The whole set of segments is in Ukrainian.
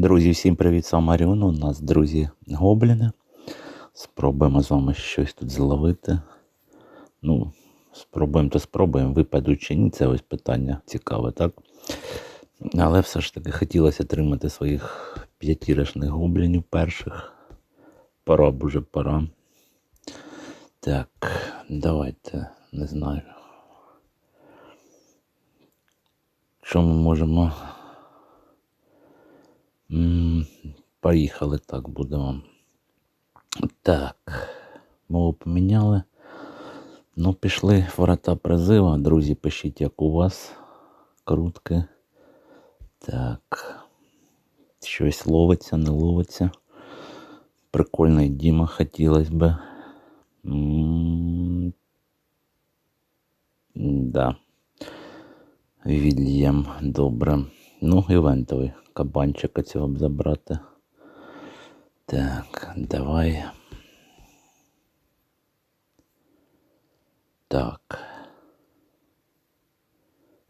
Друзі, всім привіт, сам Маріон. У нас, друзі, гобліни. Спробуємо з вами щось тут зловити. Ну, спробуємо то спробуємо, випадуть чи ні, це ось питання цікаве, так? Але все ж таки хотілося отримати своїх п'ятірочних гоблінів перших. Пора б пора. Так, давайте, не знаю. Що ми можемо М, Поїхали так будемо. Так, мову поміняли. Ну, пішли ворота призива. Друзі, пишіть, як у вас. Крутки. Так. Щось ловиться, не ловиться. Прикольний Діма хотілося би. М, Да. Вільям, добре. Ну, івентовий кабанчика цього б забрати. Так, давай. Так.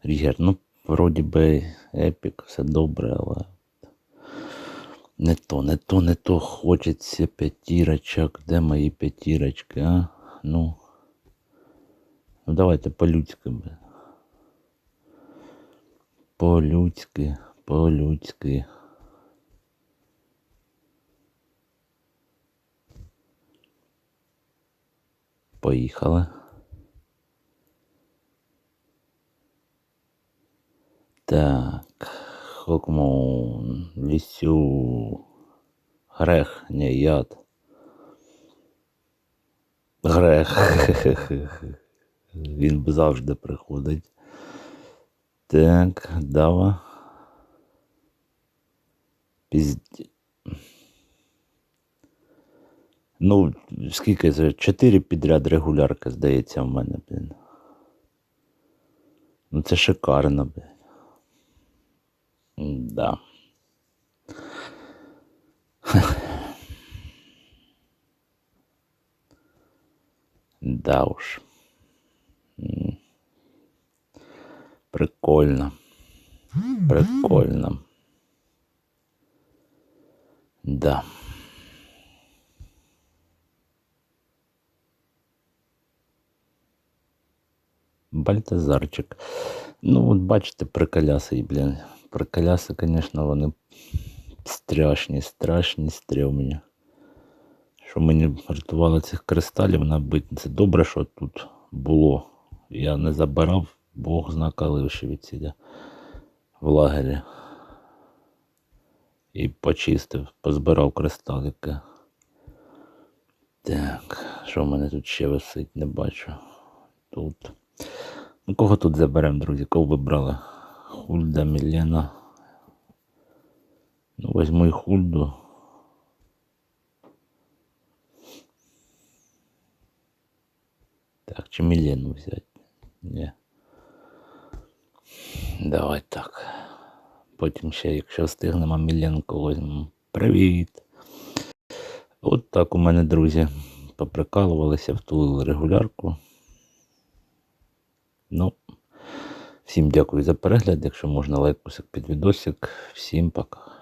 Рігер, ну, вроді би епік, все добре, але. Не то, не то, не то. Хочеться п'ятірочок. Де мої п'ятірочки, а? Ну. Ну давайте по-людськи. По-людськи, по-людськи. Поїхали. Так, Хокмон, Лісю, Грех, не яд. Грех. Він завжди приходить. Так, дава. Пізд... Ну, скільки це? Чотири підряд регулярки, здається, в мене, блін. Ну це шикарно, блін. Да. Да уж. Прикольно. Прикольно. Да. Бальтазарчик. Ну, от бачите, приколяси, блін. Приколяси, звісно, вони страшні, страшні, стрьомні. Що мені вартувало цих кристалів набити. Це добре, що тут було. Я не забирав, Бог зна коли ще відсідя в лагері. І почистив, позбирав кристалики. Так, що в мене тут ще висить, не бачу. Тут. Ну, кого тут заберемо, друзі? Кого вибрали? Хульда, Мілена. Ну, возьму і Хульду. Так, чи Мілену взяти? Ні. Давай так. Потім ще, якщо встигнемо, Міленку візьмемо. Привіт! От так у мене, друзі, поприкалувалися, втулили регулярку. Ну, всім дякую за перегляд. Якщо можна лайкусик під відосик. Всім пока.